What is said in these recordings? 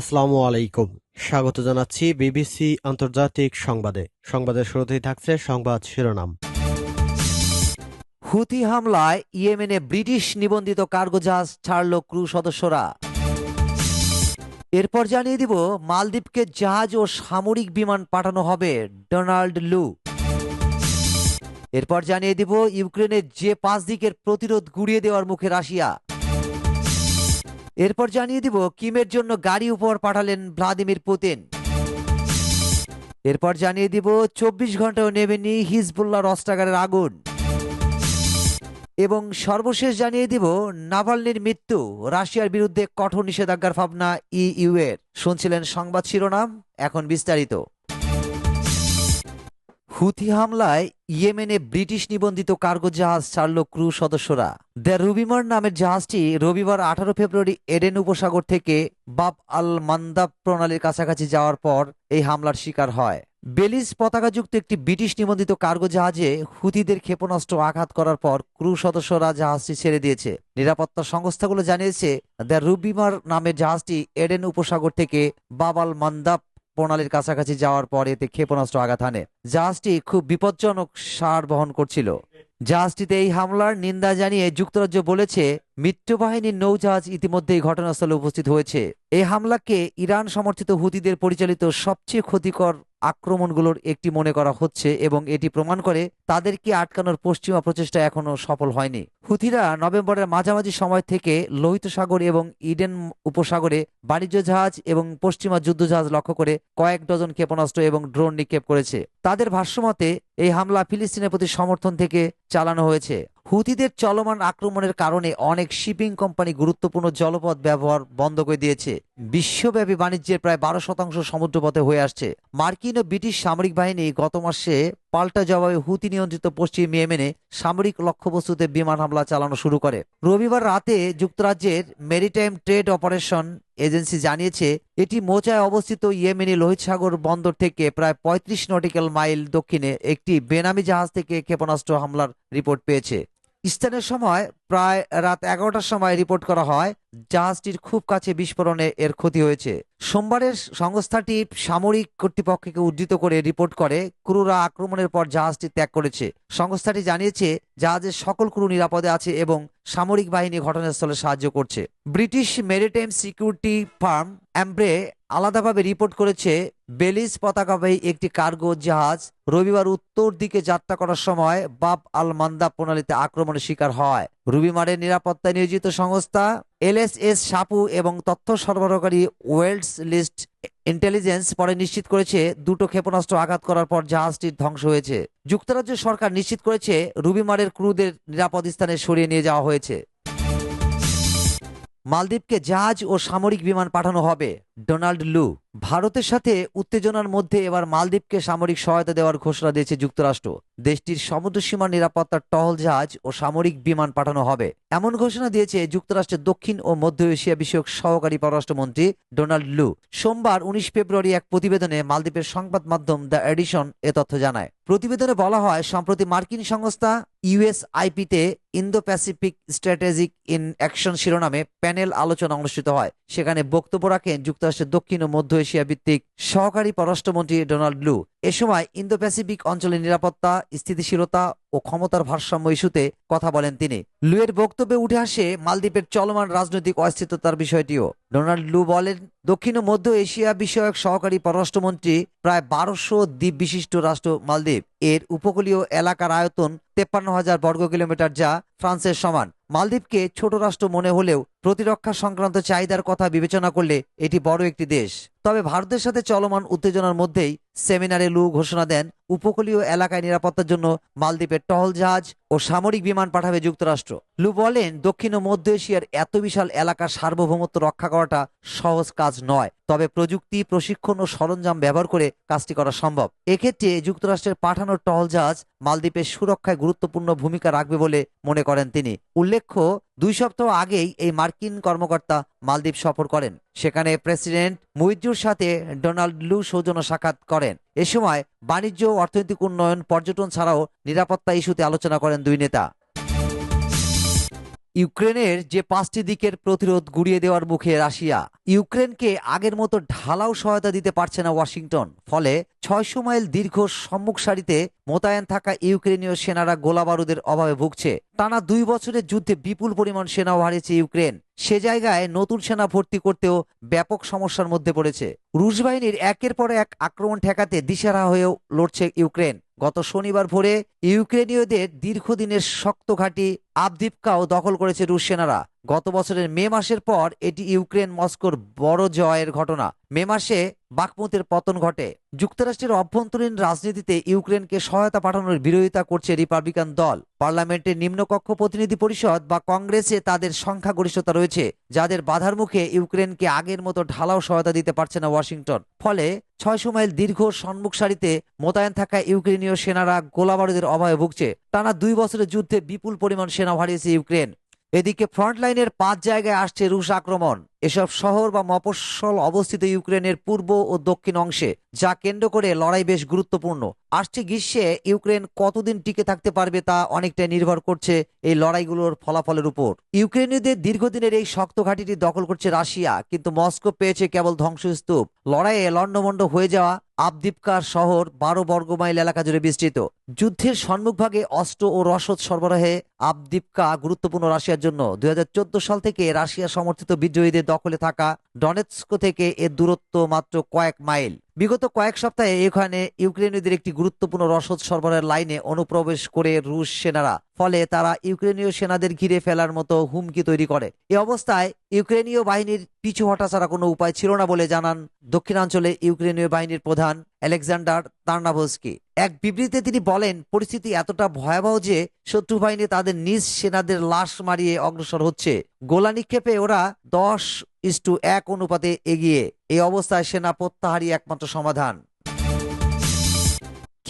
আসসালামু আলাইকুম। স্বাগত জানাচ্ছি বিবিসি আন্তর্জাতিক সংবাদে। সংবাদের শুরুতেই থাকছে সংবাদ শিরোনাম। হুথি হামলায় ইয়েমেনে ব্রিটিশ নিবন্ধিত কার্গো জাহাজ ছাড়ল ক্রু সদস্যরা। এরপর জানিয়ে দিব, মালদ্বীপকে জাহাজ ও সামরিক বিমান পাঠানো হবে ডোনাল্ড লু। এরপর জানিয়ে দিব, ইউক্রেনের যে পাঁচ দিকের প্রতিরোধ গুড়িয়ে দেওয়ার মুখে রাশিয়া। এরপর জানিয়ে দিব, কিমের জন্য গাড়ি উপহার পাঠালেন ভ্লাদিমির পুতিন। এরপর জানিয়ে দিব, চব্বিশ ঘন্টাও নেবেনি হিজবুল্লাহ অস্ত্রাগারের আগুন। এবং সর্বশেষ জানিয়ে দিব, নাভালনির মৃত্যু, রাশিয়ার বিরুদ্ধে কঠোর নিষেধাজ্ঞার ভাবনা ইইউ এর শুনছিলেন সংবাদ শিরোনাম, এখন বিস্তারিত। হুথি হামলায় ইয়েমেনে ব্রিটিশ নিবন্ধিত কার্গো জাহাজ ছাড়ল ক্রু সদস্যরা। দ্য রুবিমার নামের জাহাজটি রবিবার আঠারো ফেব্রুয়ারি এডেন উপসাগর থেকে বাব আল মান্দাব প্রণালীর কাছাকাছি যাওয়ার পর এই হামলার শিকার হয়। বেলিজ পতাকাযুক্ত একটি ব্রিটিশ নিবন্ধিত কার্গো জাহাজে হুতিদের ক্ষেপণাস্ত্র আঘাত করার পর ক্রু সদস্যরা জাহাজটি ছেড়ে দিয়েছে। নিরাপত্তা সংস্থাগুলো জানিয়েছে, দ্য রুবিমার নামের জাহাজটি এডেন উপসাগর থেকে বাবাল মান্দাব প্রণালীর কাছাকাছি যাওয়ার পর এতে ক্ষেপণাস্ত্র আঘাত হানে। জাহাজটি খুব বিপজ্জনক সার বহন করছিল। জাহাজটিতে এই হামলার নিন্দা জানিয়ে যুক্তরাজ্য বলেছে মিত্রবাহিনীর নৌজাহাজ ইতিমধ্যেই ঘটনাস্থলে উপস্থিত হয়েছে। এই হামলাকে ইরান সমর্থিত হুতিদের পরিচালিত সবচেয়ে ক্ষতিকর আক্রমণগুলোর একটি মনে করা হচ্ছে এবং এটি প্রমাণ করে তাদেরকে আটকানোর পশ্চিমা প্রচেষ্টা এখনও সফল হয়নি। হুথিরা নভেম্বরের মাঝামাঝি সময় থেকে লোহিত সাগর এবং ইডেন উপসাগরে বাণিজ্য জাহাজ এবং পশ্চিমা যুদ্ধজাহাজ লক্ষ্য করে কয়েক ডজন ক্ষেপণাস্ত্র এবং ড্রোন নিক্ষেপ করেছে। তাদের ভাষ্যমতে, এই হামলা ফিলিস্তিনের প্রতি সমর্থন থেকে চালানো হয়েছে। হুতিদের চলমান আক্রমণের কারণে অনেক শিপিং কোম্পানি গুরুত্বপূর্ণ জলপথ ব্যবহার বন্ধ করে দিয়েছে। বিশ্বব্যাপী বাণিজ্যের প্রায় বারো শতাংশ সমুদ্রপথে হয়ে আসছে। মার্কিন ও ব্রিটিশ সামরিক বাহিনী গত মাসে পাল্টা জবাবে হুতি নিয়ন্ত্রিত পশ্চিম ইয়েমেনে সামরিক লক্ষ্যবস্তুতে বিমান হামলা চালানো শুরু করে। রবিবার রাতে যুক্তরাজ্যের মেরিটাইম ট্রেড অপারেশন এজেন্সি জানিয়েছে, এটি মোচায় অবস্থিত ইয়েমেনি লোহিত সাগর বন্দর থেকে প্রায় পঁয়ত্রিশ নটিক্যাল মাইল দক্ষিণে একটি বেনামি জাহাজ থেকে ক্ষেপণাস্ত্র হামলার রিপোর্ট পেয়েছে। স্থানীয় সময় প্রায় রাত এগারোটার সময় রিপোর্ট করা হয়, জাহাজটির খুব কাছে বিস্ফোরণে এর ক্ষতি হয়েছে। সোমবারের সংস্থাটি সামরিক কর্তৃপক্ষকে উদ্ধৃত করে রিপোর্ট করে, ক্রুরা আক্রমণের পর জাহাজটি ত্যাগ করেছে। সংস্থাটি জানিয়েছে, জাহাজের সকল ক্রু নিরাপদে আছে এবং সামরিক বাহিনী ঘটনাস্থলে সাহায্য করছে। British maritime security firm, Ambrey, আলাদাভাবে রিপোর্ট করেছে, বেলিজ পতাকাবাহী একটি কার্গো জাহাজ রবিবার উত্তর দিকে যাত্রা করার সময় বাব আল মান্দা প্রণালীতে আক্রমণের শিকার হয়। রুবিমারের নিরাপত্তায় নিয়োজিত সংস্থা এলএসএস, সাপু এবং তথ্য সরবরাহকারী ওয়েলস লিস্ট ইন্টেলিজেন্স পরে নিশ্চিত করেছে দুটো ক্ষেপণাস্ত্র আঘাত করার পর জাহাজটির ধ্বংস হয়েছে। যুক্তরাজ্য সরকার নিশ্চিত করেছে রুবিমারের ক্রুদের নিরাপদ স্থানে সরিয়ে নিয়ে যাওয়া হয়েছে। মালদ্বীপকে জাহাজ ও সামরিক বিমান পাঠানো হবে। ডোনাল্ড লু ভারতের সাথে উত্তেজনার মধ্যে এবার মালদ্বীপকে সামরিক সহায়তা দেওয়ার ঘোষণা দিয়েছে যুক্তরাষ্ট্র। দেশটির সমুদ্র সীমার নিরাপত্তার টহল জাহাজ ও সামরিক বিমান পাঠানো হবে। এমন ঘোষণা দিয়েছে যুক্তরাষ্ট্রের দক্ষিণ ও মধ্য এশিয়া বিষয়ক সহকারী পররাষ্ট্রমন্ত্রী ডোনাল্ড লু। সোমবার উনিশ ফেব্রুয়ারি এক প্রতিবেদনে মালদ্বীপের সংবাদ মাধ্যম দ্য এডিশন এ তথ্য জানায়। প্রতিবেদনে বলা হয়, সম্প্রতি মার্কিন সংস্থা ইউএসআইপিতে Indo Pacific strategic in action শিরোনামে প্যানেল আলোচনা অনুষ্ঠিত হয়। সেখানে বক্তব্য রাখেন যুক্তরাষ্ট্রের দক্ষিণ ও মধ্য এশিয়া ভিত্তিক সহকারী পররাষ্ট্রমন্ত্রী ডোনাল্ড লু এ সময় ইন্দো প্যাসিফিক অঞ্চলের নিরাপত্তা, স্থিতিশীলতা ও ক্ষমতার ভারসাম্য ইস্যুতে কথা বলেন তিনি। লুয়ের বক্তব্যে উঠে আসে মালদ্বীপের চলমান রাজনৈতিক অস্থিরতার বিষয়টিও। ডোনাল্ড লু বলেন, দক্ষিণ ও মধ্য এশিয়া বিষয়ক সহকারী পররাষ্ট্রমন্ত্রী প্রায় বারোশো দ্বীপ বিশিষ্ট রাষ্ট্র মালদ্বীপ। এর উপকূলীয় এলাকার আয়তন তেপ্পান্ন হাজার বর্গ কিলোমিটার যা ফ্রান্সের সমান। মালদ্বীপকে ছোট রাষ্ট্র মনে হলেও প্রতিরক্ষা সংক্রান্ত চাহিদার কথা বিবেচনা করলে এটি বড় একটি দেশ। তবে ভারতের সাথে চলমান উত্তেজনার মধ্যেই সেমিনারে লু ঘোষণা দেন উপকূলীয় এলাকায় নিরাপত্তার জন্য মালদ্বীপের টহল জাহাজ ও সামরিক বিমান পাঠাবে যুক্তরাষ্ট্র। লু বলেন, দক্ষিণ ও মধ্য এশিয়ার এত বিশাল এলাকার সার্বভৌমত্ব রক্ষা করাটা সহজ কাজ নয়। তবে প্রযুক্তি, প্রশিক্ষণ ও সরঞ্জাম ব্যবহার করে কাজটি করা সম্ভব। এক্ষেত্রে যুক্তরাষ্ট্রের পাঠানোর টহল জাহাজ মালদ্বীপের সুরক্ষায় গুরুত্বপূর্ণ ভূমিকা রাখবে বলে মনে করেন তিনি। উল্লেখ্য, দুই সপ্তাহ আগেই এই মার্কিন কর্মকর্তা মালদ্বীপ সফর করেন। সেখানে প্রেসিডেন্ট মুইজুর সাথে ডোনাল্ড লু সৌজন্য সাক্ষাৎ করেন। এ সময় বাণিজ্য অর্থনৈতিক উন্নয়ন, পর্যটন ছাড়াও নিরাপত্তা ইস্যুতে আলোচনা করেন দুই নেতা। ইউক্রেনের যে পাঁচটি দিকের প্রতিরোধ গুড়িয়ে দেওয়ার মুখে রাশিয়া, ইউক্রেনকে আগের মতো ঢালাও সহায়তা দিতে পারছে না ওয়াশিংটন, ফলে ছয়শো মাইল দীর্ঘ সম্মুখ সারিতে মোতায়েন থাকা ইউক্রেনীয় সেনারা গোলাবারুদের অভাবে ভুগছে। টানা দুই বছরের যুদ্ধে বিপুল পরিমাণ সেনাও হারিয়েছে ইউক্রেন। সে জায়গায় নতুন সেনা ভর্তি করতেও ব্যাপক সমস্যার মধ্যে পড়েছে। রুশ বাহিনীর একের পর এক আক্রমণ ঠেকাতে দিশেহারা হয়েও লড়ছে ইউক্রেন। গত শনিবার ভোরে ইউক্রেনীয়দের দীর্ঘদিনের শক্ত ঘাঁটি আবদিপকাও দখল করেছে রুশ সেনারা। গত বছরের মে মাসের পর এটি ইউক্রেন মস্কোর বড় জয়ের ঘটনা। মে মাসে বাকমুতের পতন ঘটে। যুক্তরাষ্ট্রের অভ্যন্তরীণ রাজনীতিতে ইউক্রেনকে সহায়তা পাঠানোর বিরোধিতা করছে রিপাবলিকান দল। পার্লামেন্টের নিম্নকক্ষ প্রতিনিধি পরিষদ বা কংগ্রেসে তাদের সংখ্যাগরিষ্ঠতা রয়েছে, যাদের বাধার মুখে ইউক্রেনকে আগের মতো ঢালাও সহায়তা দিতে পারছে না ওয়াশিংটন। ফলে ছয়শো মাইল দীর্ঘ সম্মুখ সারিতে মোতায়েন থাকা ইউক্রেনীয় সেনারা গোলাবারুদের অভাবে ভুগছে। টানা দুই বছরের যুদ্ধে বিপুল পরিমাণ সেনা হারিয়েছে ইউক্রেন। এদিকে ফ্রন্টলাইনের পাঁচ জায়গায় আসছে রুশ আক্রমণ। এসব শহর বা মফস্বল অবস্থিত ইউক্রেনের পূর্ব ও দক্ষিণ অংশে। যা কেন্দ্র করে লড়াই বেশ গুরুত্বপূর্ণ। আসছে গ্রীষ্মে ইউক্রেন কতদিন টিকে থাকতে পারবে তা অনেকটাই নির্ভর করছে এই লড়াইগুলোর ফলাফলের উপর। ইউক্রেনীয়দের দীর্ঘদিনের এই শক্ত ঘাঁটিটি দখল করছে রাশিয়া, কিন্তু মস্কো পেয়েছে কেবল ধ্বংসস্তূপ। লড়াইয়ে লণ্ডমণ্ড হয়ে যাওয়া আবদিপকার শহর বারো বর্গমাইল এলাকা জুড়ে বিস্তৃত। যুদ্ধের সম্মুখভাগে অস্ত্র ও রসদ সরবরাহে আবদিপকা গুরুত্বপূর্ণ রাশিয়ার জন্য। দু হাজার চোদ্দ সাল থেকে রাশিয়া সমর্থিত বিদ্রোহীদের দখলে থাকা ডনেৎস্কো থেকে এর দূরত্ব মাত্র কয়েক মাইল। বিগত কয়েক সপ্তাহে এখানে ইউক্রেনীয়দের একটি গুরুত্বপূর্ণ রসদ সরবরাহের লাইনে অনুপ্রবেশ করে রুশ সেনারা। ফলে তারা ইউক্রেনীয় সেনাদের ঘিরে ফেলার মতো হুমকি তৈরি করে। এ অবস্থায় ইউক্রেনীয় বাহিনীর পিছু হটা ছাড়া কোনো উপায় ছিল না বলে জানান দক্ষিণাঞ্চলে ইউক্রেনীয় বাহিনীর প্রধান আলেকজান্ডার তার্নাভস্কি। এক বিবৃতিতে তিনি বলেন, পরিস্থিতি এতটা ভয়াবহ যে শত্রু বাহিনী তাদের নিজ সেনাদের লাশ মারিয়ে অগ্রসর হচ্ছে। গোলা নিক্ষেপে ওরা দশ ইস্টু এক অনুপাতে এগিয়ে। এই অবস্থায় সেনা প্রত্যাহারই একমাত্র সমাধান।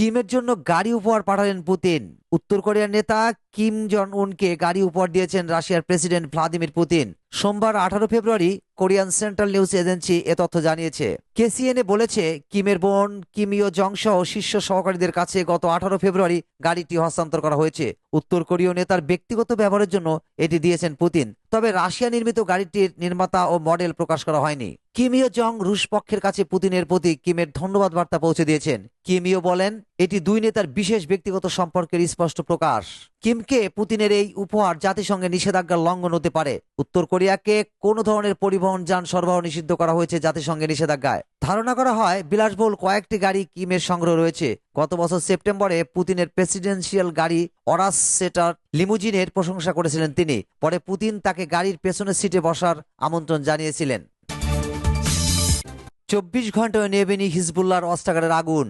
কিমের জন্য গাড়ি উপহার পাঠালেন পুতিন। উত্তর কোরিয়ার নেতা কিম জন উনকে গাড়ি উপহার দিয়েছেন রাশিয়ার প্রেসিডেন্ট ভ্লাদিমির পুতিন। সোমবার আঠারো February Korean central news agency এ তথ্য জানিয়েছে। কেসিএনএ বলেছে, কিমের বোন কিমিও জং সহ শীর্ষ সহকারীদের কাছে গত আঠারো ফেব্রুয়ারি গাড়িটি হস্তান্তর করা হয়েছে। উত্তর কোরীয় নেতার ব্যক্তিগত ব্যবহারের জন্য এটি দিয়েছেন পুতিন, তবে রাশিয়া নির্মিত গাড়িটির নির্মাতা ও মডেল প্রকাশ করা হয়নি। কিমিও জং রুশ পক্ষের কাছে পুতিনের প্রতি কিমের ধন্যবাদ বার্তা পৌঁছে দিয়েছেন। কিমিও বলেন এটি দুই নেতার বিশেষ ব্যক্তিগত সম্পর্কের স্পষ্ট প্রকাশ। কিমকে পুতিনের এই উপহার জাতিসংঘের নিষেধাজ্ঞার লঙ্ঘন হতে পারে? উত্তর কোরিয়াকে কোনো ধরনের পরিবহন যান সরবরাহ নিষিদ্ধ করা হয়েছে জাতিসংঘের নিষেধাজ্ঞায়? ধারণা করা হয়, বিলাসবহুল কয়েকটি গাড়ি কিমের সংগ্রহ রয়েছে। গত বছর সেপ্টেম্বরে পুতিনের প্রেসিডেন্সিয়াল গাড়ি অরাস সেটার লিমুজিনের প্রশংসা করেছিলেন তিনি। পরে পুতিন তাকে গাড়ির পেছনের সিটে বসার আমন্ত্রণ জানিয়েছিলেন। চব্বিশ ঘন্টায় নেবেনি হিজবুল্লাহর অস্ত্রাগারের আগুন।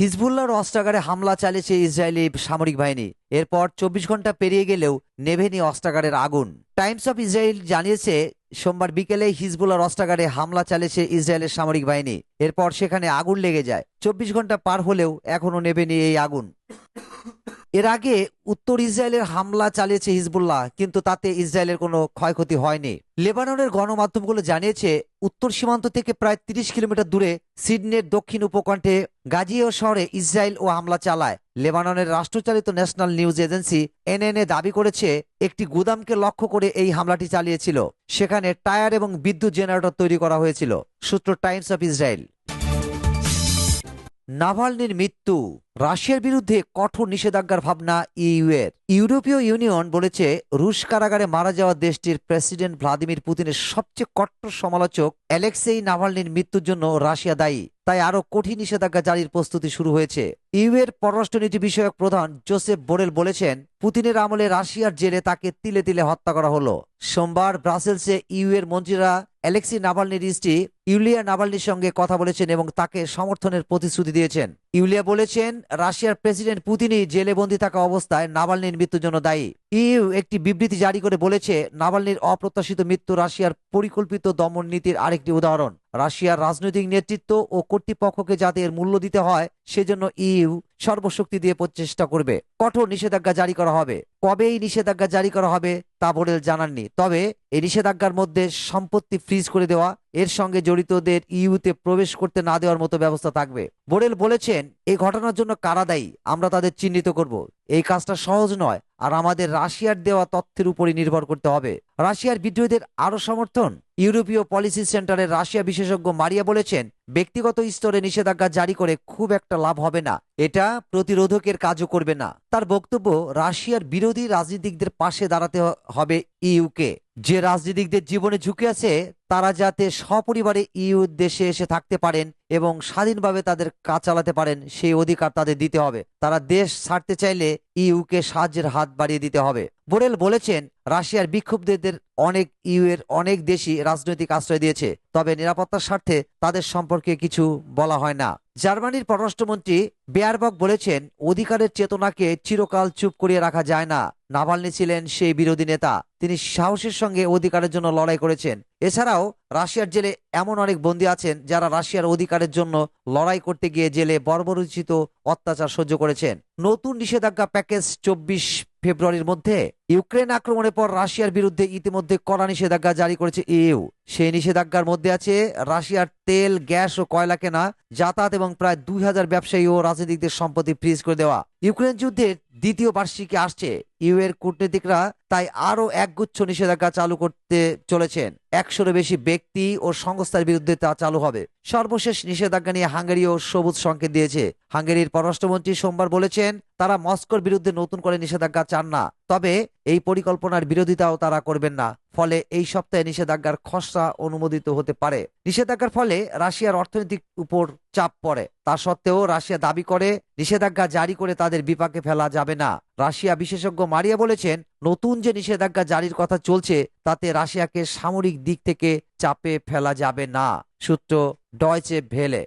হিজবুল্লাহর অস্ত্রাগারে হামলা চালিয়েছে ইসরায়েলি সামরিক বাহিনী। এরপর চব্বিশ ঘণ্টা পেরিয়ে গেলেও নেভেনি অস্ত্রাগারের আগুন। টাইমস অফ ইসরায়েল জানিয়েছে, সোমবার বিকেলে হিজবুল্লাহর অস্ত্রাগারে হামলা চালিয়েছে ইসরায়েলের সামরিক বাহিনী। এরপর সেখানে আগুন লেগে যায়। চব্বিশ ঘণ্টা পার হলেও এখনও নেভেনি এই আগুন। এর আগে উত্তর ইসরায়েলের হামলা চালিয়েছে হিজবুল্লাহ, কিন্তু তাতে ইসরায়েলের কোনো ক্ষয়ক্ষতি হয়নি। লেবাননের গণমাধ্যমগুলো জানিয়েছে, উত্তর সীমান্ত থেকে প্রায় তিরিশ কিলোমিটার দূরে সিডনের দক্ষিণ উপকণ্ঠে গাজিও শহরে ইসরায়েল ও হামলা চালায়। লেবাননের রাষ্ট্রচালিত ন্যাশনাল নিউজ এজেন্সি এনএনএ দাবি করেছে, একটি গুদামকে লক্ষ্য করে এই হামলাটি চালিয়েছিল। সেখানে টায়ার এবং বিদ্যুৎ জেনারেটর তৈরি করা হয়েছিল, সূত্র টাইমস অফ ইসরায়েল। নাভালনির মৃত্যু। রাশিয়ার বিরুদ্ধে কঠোর নিষেধাজ্ঞার ভাবনা ইইউ এর ইউরোপীয় ইউনিয়ন বলেছে, রুশ কারাগারে মারা যাওয়া দেশটির প্রেসিডেন্ট ভ্লাদিমির পুতিনের সবচেয়ে কট্টর সমালোচক অ্যালেক্সেই নাভালনির মৃত্যুর জন্য রাশিয়া দায়ী। তাই আরও কঠিন নিষেধাজ্ঞা জারির প্রস্তুতি শুরু হয়েছে। ইউএর পররাষ্ট্রনীতি বিষয়ক প্রধান জোসেফ বোরেল বলেছেন, পুতিনের আমলে রাশিয়ার জেলে তাকে তিলে তিলে হত্যা করা হলো। সোমবার ব্রাসেলসে ইউএর মন্ত্রীরা অ্যালেক্সি নাভালনির স্ত্রী ইউলিয়া নাভালনির সঙ্গে কথা বলেছেন এবং তাকে সমর্থনের প্রতিশ্রুতি দিয়েছেন। ইউলিয়া বলেছেন, রাশিয়ার প্রেসিডেন্ট পুতিনই জেলে বন্দী থাকা অবস্থায় নাবালনির মৃত্যুর জন্য দায়ী। ইউ একটি বিবৃতি জারি করে বলেছে, নাবালনির অপ্রত্যাশিত মৃত্যু রাশিয়ার পরিকল্পিত দমন নীতির আরেকটি উদাহরণ। রাশিয়ার রাজনৈতিক নেতৃত্ব ও কর্তৃপক্ষকে যাতে এর মূল্য দিতে হয়, সেজন্য ইউ সর্বশক্তি দিয়ে প্রচেষ্টা করবে। কঠোর নিষেধাজ্ঞা জারি করা হবে। কবে এই নিষেধাজ্ঞা জারি করা হবে তা বোরেল জানাননি। তবে এই নিষেধাজ্ঞার মধ্যে সম্পত্তি ফ্রিজ করে দেওয়া, এর সঙ্গে জড়িতদের ইউতে প্রবেশ করতে না দেওয়ার মতো ব্যবস্থা থাকবে। বোরেল বলেছেন এই ঘটনার জন্য কারা দায়ী? আমরা তাদের চিহ্নিত করব। এই কাজটা সহজ নয়, আর আমাদের রাশিয়ার দেওয়া তথ্যের উপরই নির্ভর করতে হবে। রাশিয়ার বিদ্রোহীদের আরও সমর্থন? ইউরোপীয় পলিসি সেন্টারের রাশিয়া বিশেষজ্ঞ মারিয়া বলেছেন, ব্যক্তিগত স্তরে নিষেধাজ্ঞা জারি করে খুব একটা লাভ হবে না। এটা প্রতিরোধকের কাজও করবে না। তার বক্তব্য, রাশিয়ার বিরোধী রাজনীতিকদের পাশে দাঁড়াতে হবে ইউকে। যে রাজনীতিকদের জীবনে ঝুঁকে আছে, তারা যাতে সপরিবারে ইউ দেশে এসে থাকতে পারেন এবং স্বাধীনভাবে তাদের কাজ চালাতে পারেন, সেই অধিকার তাদের দিতে হবে। তারা দেশ ছাড়তে চাইলে ইউকে সাহায্যের হাত বাড়িয়ে দিতে হবে। বোরেল বলেছেন, রাশিয়ার বিক্ষুব্ধদের অনেক ইউ এর অনেক দেশই রাজনৈতিক আশ্রয় দিয়েছে, তবে নিরাপত্তার স্বার্থে তাদের সম্পর্কে কিছু বলা হয় না। জার্মানির পররাষ্ট্রমন্ত্রী বেয়ারবক বলেছেন, অধিকারের চেতনাকে চিরকাল চুপ করিয়ে রাখা যায় না। নাভালনি ছিলেন সেই বিরোধী নেতা। তিনি সাহসের সঙ্গে অধিকারের জন্য লড়াই করেছেন। এছাড়াও রাশিয়ার জেলে এমন অনেক বন্দী আছেন যারা রাশিয়ার অধিকারের জন্য লড়াই করতে গিয়ে জেলে বর্বরোচিত অত্যাচার সহ্য করেছেন। নতুন নিষেধাজ্ঞা প্যাকেজ চব্বিশ ফেব্রুয়ারির মধ্যে ইউক্রেন আক্রমণের পর রাশিয়ার বিরুদ্ধে ইতিমধ্যে কড়া নিষেধাজ্ঞা জারি করেছে ইউ সেই নিষেধাজ্ঞার মধ্যে আছে রাশিয়ার তেল, গ্যাস ও কয়লা কেনা, যাতায়াত এবং প্রায় দুই হাজার ব্যবসায়ী ও রাজনীতিকদের সম্পত্তি ফ্রিজ করে দেওয়া। ইউক্রেন যুদ্ধের দ্বিতীয় বার্ষিকী আসছে। ইউ এর কূটনীতিকরা তাই আরও একগুচ্ছ নিষেধাজ্ঞা চালু করতে চলেছেন। একশোরও বেশি ব্যক্তি ও সংস্থার বিরুদ্ধে তা চালু হবে। সর্বশেষ নিষেধাজ্ঞা নিয়ে হাঙ্গেরিও সবুজ সংকেত দিয়েছে। হাঙ্গেরির পররাষ্ট্রমন্ত্রী সোমবার বলেছেন, তারা মস্কোর বিরুদ্ধে নতুন করে নিষেধাজ্ঞা চান না। তবে এই পরিকল্পনার বিরোধিতাও তারা করবেন না। ফলে এই সপ্তাহে নিষেধাজ্ঞার খসড়া অনুমোদিত হতে পারে। নিষেধাজ্ঞার ফলে রাশিয়ার অর্থনৈতিক উপর চাপ পড়ে। তা সত্ত্বেও রাশিয়া দাবি করে, নিষেধাজ্ঞা জারি করে তাদের বিপাকে ফেলা যাবে না। রাশিয়া বিশেষজ্ঞ মারিয়া বলেছেন, নতুন যে নিষেধাজ্ঞা জারির কথা চলছে, তাতে রাশিয়াকে সামরিক দিক থেকে চাপে ফেলা যাবে না। সূত্র ডয়চে ভেলে।